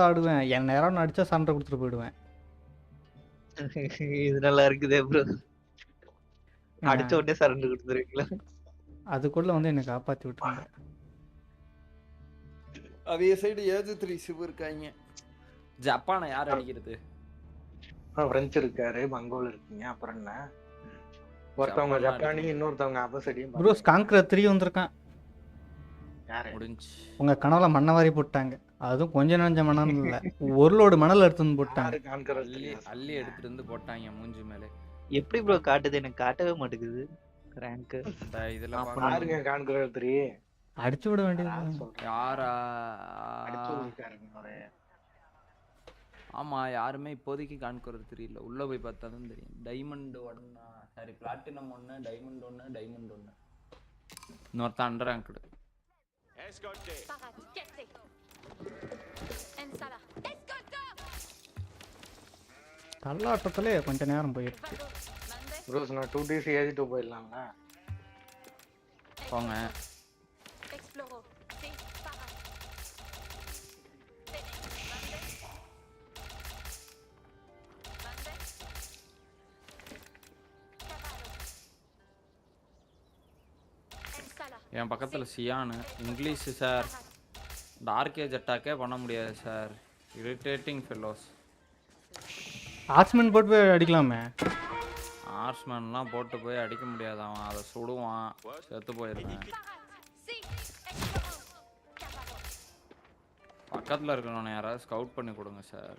ஆடுவேன் என் நேரம் அடிச்சா சண்டை கொடுத்துட்டு போயிடுவேன். இது நல்லா இருக்குதே ப்ரோ அடிச்ச உடனே சரண்டர் கொடுத்துருவீங்களா? அதுக்குள்ள வந்து என்னை காப்பாத்தி விட்டுருங்க. அவைய சைடு ஏஜ் த்ரீ சிவ் இருக்காங்க. ஜப்பானை யார் அடிக்கிறது? பிரெஞ்சு இருக்காரு மங்கோல் இருக்கீங்க அப்புறம் என்ன? ஒருத்தவங்க ஜப்பான் இன்னொருத்தவங்க அபசடியும் ப்ரோ காங்கிரஸ் த்ரீ வந்திருக்கான். யாரு? முடிஞ்சு. உங்க கனவுல மண்ணை வாரி போட்டாங்க. அதுவும் கொஞ்ச நஞ்ச மணல் இல்ல. ஒரு லோடு மணல் எடுத்து வந்து போட்டாங்க அள்ளி அள்ளி எடுத்துட்டு வந்து போட்டாங்க மூஞ்சி மேலே. எப்படி ப்ரோ காட்டுது? எனக்கு காட்டவே மாட்டேங்குது. ரேங்க் இந்த இதுல ஆமா. பாருங்க. யாருங்க கான்கரஸ் த்ரீ அடிச்சு விட வேண்டியது யாரா அடிச்சு விட்டாருங்க அவரு. ஆமா யாருமே இப்போதைக்கு காண்கிறது தெரியல. உள்ள போய் பார்த்தா தான் தெரியும். டைமண்ட் ஒன்னா சாரி பிளாட்டினம் ஒன்று டைமண்ட் ஒன்று டைமண்ட் ஒன்று இன்னொருத்தன் அண்டர் ரேங்க்டு Parade, தள்ளாட்டத்திலே கொஞ்ச நேரம். Mande. ப்ரோஸ் நான் டூ டேஸ் ஏஜ் டூ போயிடலாங்களா போங்க. என் பக்கத்துல சியானு English sir Parade. Dark age அட்டாக்கே பண்ண முடியாது சார் இரிட்டேட்டிங் ஃபெல்லோஸ் ஆர்ட்ஸ்மேன் போட்டு போய் அடிக்கலாமே. ஆர்ஸ்மேன்லாம் போட்டு போய் அடிக்க முடியாது. அவன் அதை சுடுவான். செத்து போயிருவேன். பக்கத்தில் இருக்கணும் யாராவது ஸ்கவுட் பண்ணி கொடுங்க சார்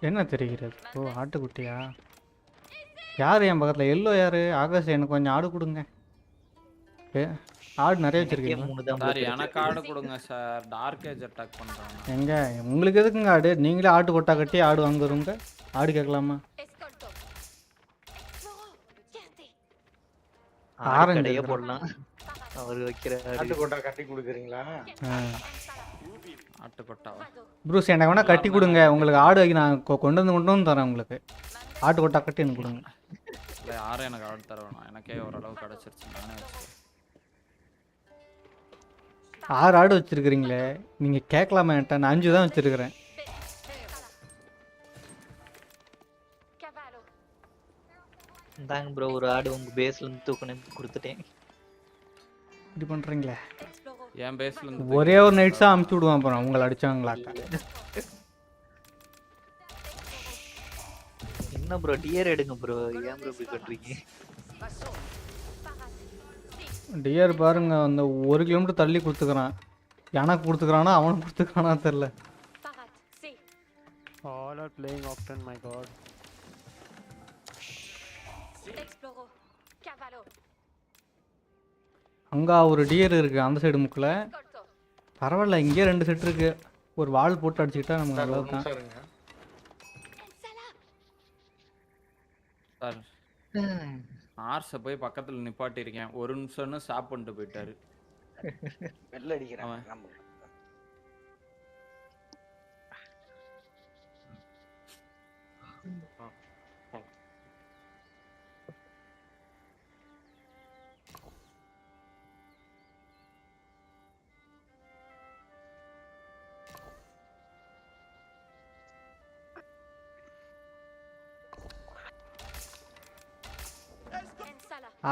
என்ன தெரிகிறது? ஓ ஆட்டுக்குட்டியா? யார் என் பக்கத்தில்? எல்லோ யாரு? ஆகாஷ் எனக்கு கொஞ்சம் ஆடு கொடுங்க. ஏ ஆடு நிறைய கிடைச்சது. எனக்கு ஆடு கொடுங்க சார். டார்க் ஏஜ் அட்டாக் பண்றாங்க. எங்க? உங்களுக்கு எதுக்குங்க ஆடு? நீங்களே ஆட்டு கொட்டா கட்டி ஆடு வாங்குறவங்க. ஆடு கேட்கலாமா? ஆரஞ்சு. போடலாம். அவர் வைக்கிற ஆட்டுக்கோட்டை கட்டி கொடுக்குறீங்களா? ப்ரூஸ் எனக்கு வேணா கட்டி கொடுங்க. உங்களுக்கு ஆடு வைக்க நான் கொ- கொண்டு வந்து கொண்டு வந்து தரேன் உங்களுக்கு. ஆட்டு கொட்டா கட்டி எனக்கு கொடுங்க. இல்லை யாரும் எனக்கு ஆடு தர வேணாம். எனக்கே ஓரளவு கிடச்சிருச்சு. நானே ஆறு ஆடு வச்சிருக்கிறீங்களே. நீங்க கேட்கலாமா என்கிட்ட? நான் அஞ்சு தான் வச்சிருக்கிறேன். இந்தாங்க ப்ரோ ஒரு ஆடு உங்க பேஸ்ல இருந்து தூக்கணும் கொடுத்துட்டேன். இப்படி பண்றீங்களே. Exploro. என் பேஸ்ல இருந்து ஒரே ஒரு நைட்ஸாக அமுச்சு விடுவான் அப்புறம் உங்களை அடிச்சாங்களாக்கா என்ன ப்ரோ டியர் எடுங்க ப்ரோ ஏன் ப்ரோ இப்படி. Sì. டியர் பாருங்க அந்த ஒரு கிலோமீட்டர் தள்ளி கொடுத்துக்கிறான் எனக்கு கொடுத்துக்கிறானா அவனுக்கு கொடுத்துக்கிறானா தெரில. All are playing often, my god. Exploro. Cavallo. அங்கே ஒரு டியர் இருக்கு அந்த சைடு முக்கில். பரவாயில்ல இங்கேயே ரெண்டு செட் இருக்கு. ஒரு வால் போட்டு அடிச்சுக்கிட்டா நமக்கு நல்லது தான். சார் ஆர்ஸை போய் பக்கத்துல நிப்பாட்டியிருக்கேன் ஒரு நிமிஷம்னு ஸ்டாப் பண்ணிட்டு போயிட்டாரு. வெள்ள அடிக்கிறாங்க அவன். நம்ம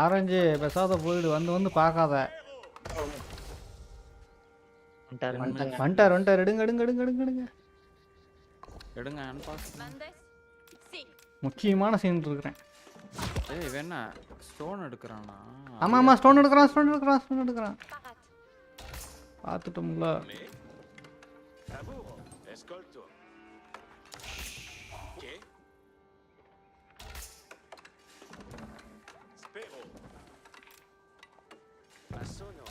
ஆரஞ்சு பெசாத போயிடு வந்து வந்து பார்க்காத. வந்துட்டாரு வந்துட்டார். எடுங்க எடுங்க எடுங்க எடுங்க எடுங்க. எடுங்க. முக்கியமான சீன் இருக்கிறேன் ஏய் வேணா ஸ்டோன் எடுக்கிறானா? ஆமாம் ஆமாம் ஸ்டோன் எடுக்கிறான் ஸ்டோன் எடுக்கிறான் ஸ்டோன் எடுக்கிறான். Parade. Nessuno.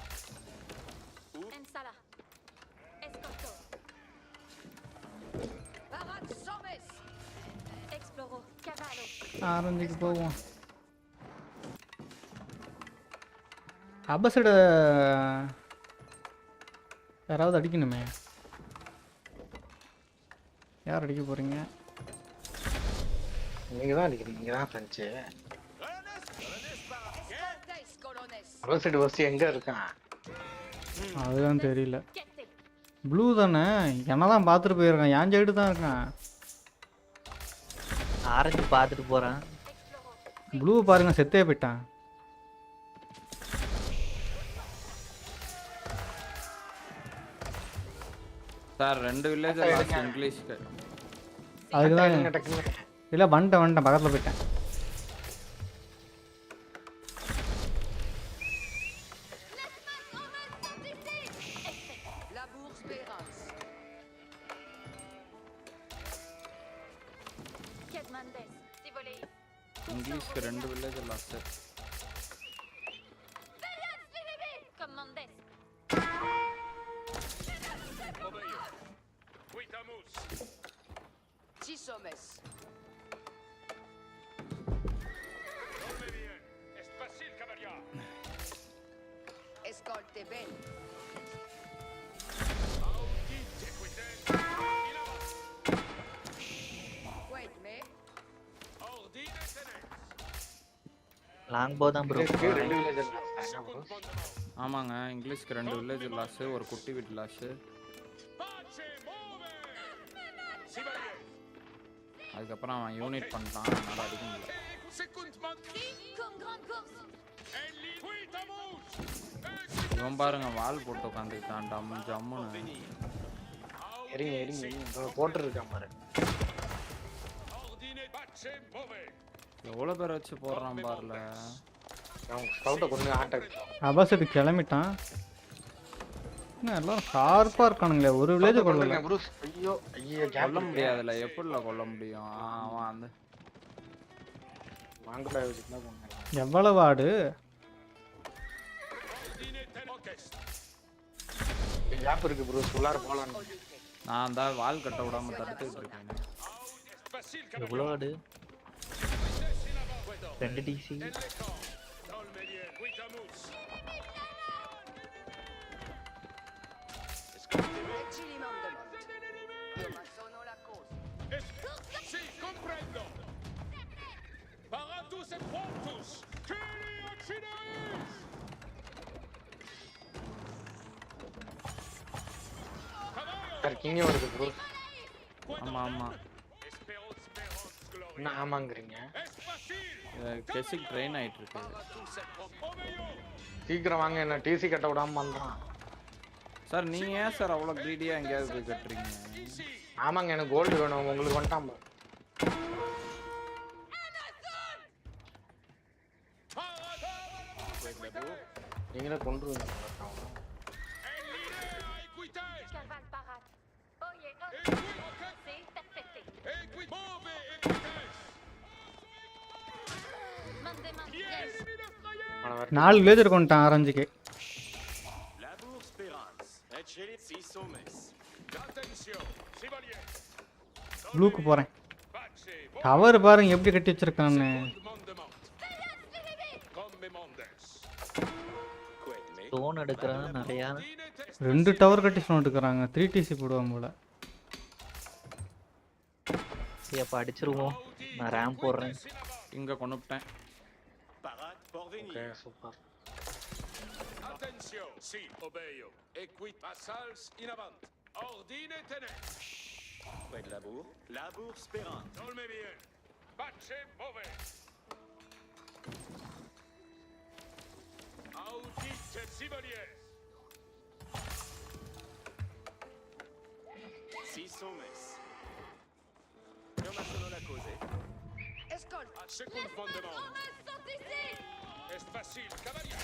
ஆரஞ்சுக்கு போவோம் அபசட யாராவது அடிக்கணுமே. யார் அடிக்க போறீங்க? நீங்கள் தான் அடிக்கிறீங்க நீங்கள் தான் ஃப்ரெண்ட்ஸு ரோசைடு ஃபர்ஸ்ட் எங்க இருக்கான் அதுதான் தெரியல. ப்ளூ தானே? என்ன தான் பார்த்துட்டு போயிருக்கான்? என் சைடு தான் இருக்கான். ஆரஞ்சு பார்த்துட்டு போறான். Exploro. ப்ளூ பாருங்க செத்தே போயிட்டான். சார் ரெண்டு வில்லேஜ் லாஸ்ட் இங்கிலீஷ்க்கு. அதுக்கு தான் இல்லை வந்துட்டேன் வந்துட்டேன். பக்கத்தில் போயிட்டேன். ఇంగ్లీష్కి రెండు విలేజ్లు వస్తాయి Ci sono messi. Escolte bene. Longbow தான் ப்ரோ ஆமாங்க இங்கிலீஷ்க்கு ரெண்டு வில்லேஜ் லாஸ் ஒரு குட்டி வீட்டு லாஸ் அதுக்கப்புறம் அவன் யூனிட் பண்ணிட்டான். அதனால அடிக்க முடியல. இவன் பாருங்க வால் போட்டு உட்காந்துக்கிட்டான் டம்மு ஜம்முன்னு. எரிங்க எரிங்க போட்டுருக்கான் பாரு. எவ்வளோ பேர் வச்சு போடுறான் பாருல. அவன் ஸ்கவுட்டை கொஞ்சம் ஆட்ட அபசடு கிளம்பிட்டான்? என்ன எல்லாரும் ஷார்ப்பாக இருக்கானுங்களே ஒரு வில்லேஜ் கொள்ளல ப்ரூஸ் ஐயோ ஐயோ கொல்ல கேப் முடியாதுல்ல எப்படில கொல்ல முடியும்? அவன் அந்த வாங்கடா வச்சுட்டு தான் போங்க எவ்வளவு ஆடு? இருக்கு ப்ரூஸ் உள்ளார போலாம் நான் தான் வால் கட்ட விடாம தடுத்துட்டு இருக்கேன். எவ்வளோ ஆடு? ரெண்டு டிசி Ecci li mandement. Io ma sono la cosa. Sir கிங்க வருது ப்ரூஸ் ஆமா ஆமா என்ன ஆமாங்கிறீங்க கெசிக் ட்ரெயின் ஆயிட்டு இருக்கு சீக்கிரம் வாங்க என்ன டிசி கட்ட விடாம பண்றான் சார் நீங்க ஏன் சார் அவ்வளோ க்ரீடியா எங்கேயாவது போய் கட்டுறீங்க ஆமாங்க எனக்கு கோல்டு வேணும் உங்களுக்கு வந்துட்டான். நீங்களே கொண்டு வந்து parade. Oye. C'est. நாலு வில்லேஜ் கொண்டுட்டான் ஆரஞ்சுக்கு. ப்ளூக்கு போகிறேன் டவர் பாருங்க எப்படி கட்டி வச்சிருக்கான்னு. ஸ்டோன் எடுக்கிறான் நிறையா. ரெண்டு டவர் கட்டி சொன்னிட்டுக்கிறாங்க த்ரீ டிசி போடுவாங்க போல. சரி அப்போ அடிச்சிருவோம். நான் ரேம் போடுறேன். இங்க கொண்டு Attention, si, obeio. Equit vassals in avant. Ordine tenet. Près de la bourre. La bourre spérin. Dolme bien. Pace mauvais. Audite Sibeliès. Six sommets. Comment cela la cause Escolte. A second fondement. On reste sorti ici Est facile, cavalier.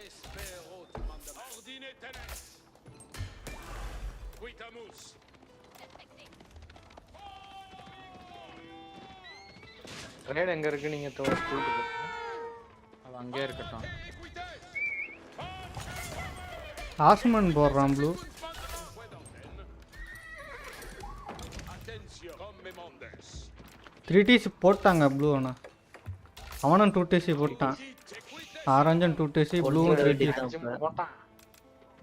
Espero tu mandament. Ordine tenet. Quitamus. Trade எங்க இருக்கு நீங்க தோ- போங்க. அது அங்கேயே இருக்கட்டும். ஆஸ்மன் போடுறான் ப்ளூ. த்ரீ டிசி போட்டாங்க ப்ளூ அவனை அவனும் டூ டிசி போட்டான் ஆரஞ்சும் டூ டிசி ப்ளூவும் த்ரீ டிசி. போட்டான்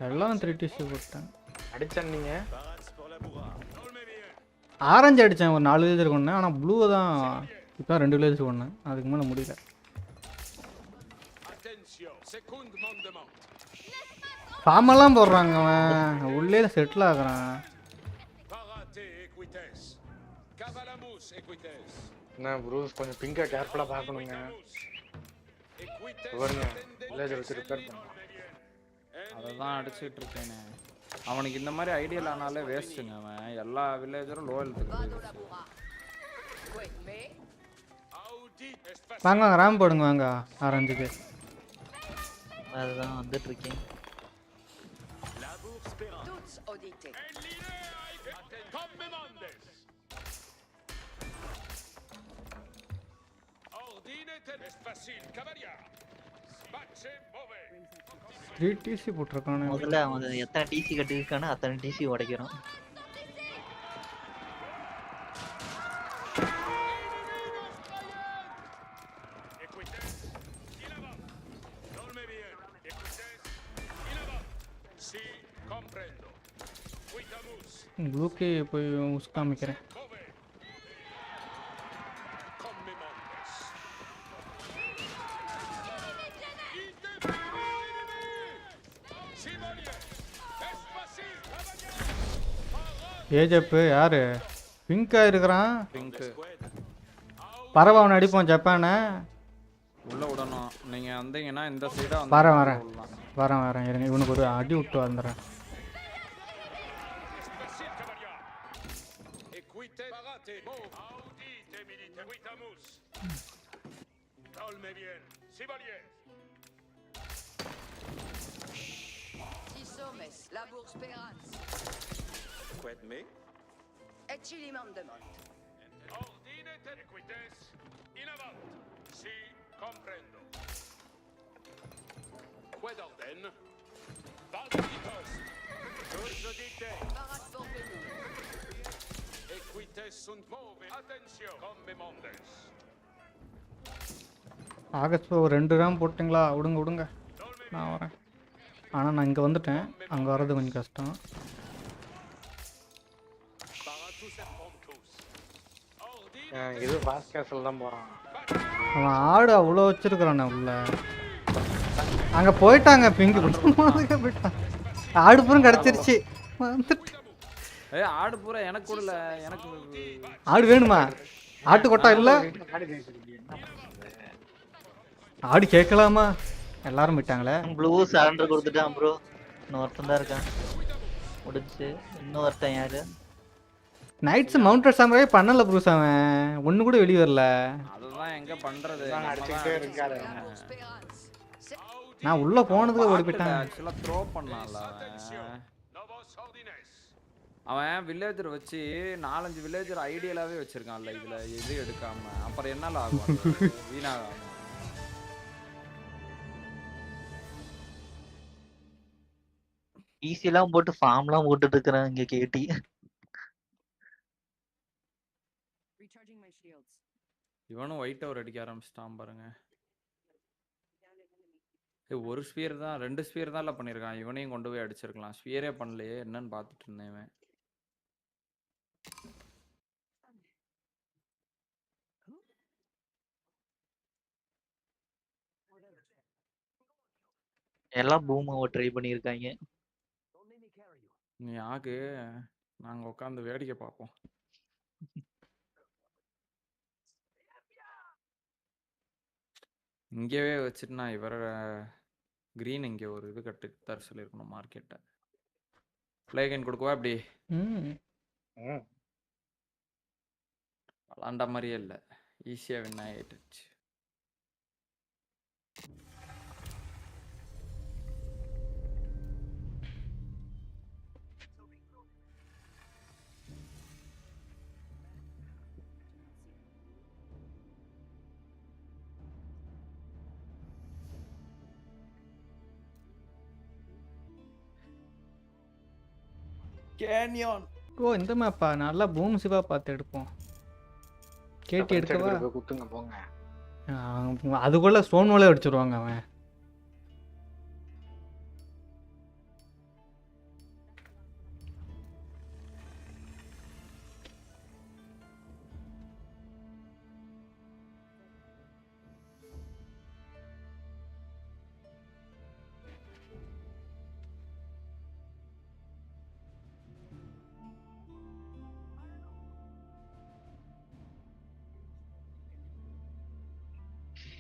எல்லாம் த்ரீ டிசி போட்டாங்க அடிச்சேன் நீங்க. ஆரஞ்சு அடித்தேன் ஒரு நாலு வில்லேஜ் கொண்டேன் ஆனால் ப்ளூ தான் இப்போ ரெண்டு வில்லேஜ் கொண்டேன் அதுக்கு மேலே முடியல. ஃபார்மெல்லாம் போடுறாங்க அவன் உள்ளே செட்டில் ஆகுறான். என்ன ப்ரூஸ் கொஞ்சம் பிங்கை கேர்ஃபுல்லாக பார்க்கணுங்க. பாருங்க வில்லேஜ் வச்சு ரிப்பேர் பண்ணுங்க அதை தான் அடிச்சுட்டு இருக்கேனே. அவனுக்கு இந்த மாதிரி ஐடியல் ஆனாலே வேஸ்ட்டுங்க அவன். எல்லா வில்லேஜரும் லோ ஹெல்த்துக்கு வாங்க ரேம் போடுங்க வாங்க. ஆரஞ்சுக்கு அதுதான் வந்துட்டு இருக்கேன். Est facile, cavalier. Space move. Three DC போட்டிருக்கானே முதல்ல அவன் எத்தனை டிசி கட்டிருக்கானோ அத்தனை டிசி உடைக்கிறோம் ப்ளூக்கே போய் உஸ் காமிக்கிறேன் ஏஜப்பு யாரு பிங்காக இருக்கிறான் பிங்க்கு பறவை அவனை அடிப்போம் ஜப்பானை உள்ள விடணும் நீங்க வந்தீங்கன்னா இந்த சைடா வரேன் வரேன் வரேன் வரேன் இருங்க இவனுக்கு ஒரு அடி விட்டு வந்துடுறேன் hommes, la bourse Perance. Quet me. Et Chili Mandemont. Ordinate, equites, in avant. Si, comprendo. Quid orden? Valditos. Audite. Parade pour venir. Equites sunt move. Attention. Come mondes. August ஒரு ரெண்டு ரேம் போட்டிங்களா விடுங்க விடுங்க நான் வரேன் ஆனால் நான் இங்கே வந்துட்டேன் அங்கே வர்றது கொஞ்சம் கஷ்டம் இது ஃபாஸ்ட் கேசல் தான் போகிறான் அவன் ஆடு அவ்வளோ வச்சிருக்கிறானே உள்ள. அங்கே போயிட்டாங்க பிங்கு போயிட்டான். ஆடு பூரம் கிடச்சிருச்சு. வந்துட்டு. ஏய் ஆடு பூரா எனக்கு கூடல எனக்கு ஆடு வேணுமா? ஆட்டு கொட்டா இல்லை? ஆடி கேட்கலாமா? எல்லாரும் போயிட்டாங்களே. ப்ளூ சரண்டர் கொடுத்துட்டான் ப்ரோ இன்னொருத்தன் தான் இருக்கான். முடிச்சு இன்னொருத்தன் யாரு? நைட்ஸ் மவுண்டட் சாமராவே பண்ணல ப்ரூஸ் அவன். ஒன்று கூட வெளியே வரல. அதுதான் எங்க பண்றது? அதான் அடிச்சுக்கிட்டே இருக்காரு. நான் உள்ளே போனதுக்கு ஓடி போயிட்டான். ஆக்சுவலா த்ரோ பண்ணான்ல அவன். வில்லேஜர் வச்சு நாலஞ்சு வில்லேஜர் ஐடியலாவே வச்சிருக்கான்ல இதுல எது எடுக்காம. அப்புறம் என்னால ஆகும்? வீணாகாம. ஈஸியெல்லாம் போட்டு ஃபார்ம்லாம் போட்டுட்டு இருக்கிறான் இங்க கேட்டி இவனும் ஒயிட் டவர் அடிக்க ஆரம்பிச்சிட்டான் பாருங்க. ஒரு ஸ்பியர் தான் ரெண்டு ஸ்பியர் தான்ல பண்ணியிருக்கான் இவனையும் கொண்டு போய் அடிச்சிருக்கலாம். ஸ்பியரே பண்ணலையே என்னன்னு பார்த்துட்டு இருந்தேன் இவன். எல்லாம் பூமாவை ட்ரை பண்ணியிருக்காங்க. நீ ஆகு நாங்க உட்காந்து வேடிக்கை பார்ப்போம். இங்கேயே வச்சுட்டு நான் இவர கிரீன் இங்கே ஒரு இது கட்டு தர சொல்லியிருக்கணும் மார்க்கெட்டை பிளேகன் கொடுக்கவா அப்படி விளாண்ட மாதிரியே இல்லை. ஈஸியாக வின் ஆகிட்டுச்சு கேனியான் ஓ இந்த மேப்பா நல்லா பூம் சிவா பார்த்து எடுப்போம். கேட்டி எடுக்கவா? எடுத்து குத்துங்க போங்க. அதுக்குள்ள ஸ்டோன் மேலே அடிச்சிருவாங்க அவன்.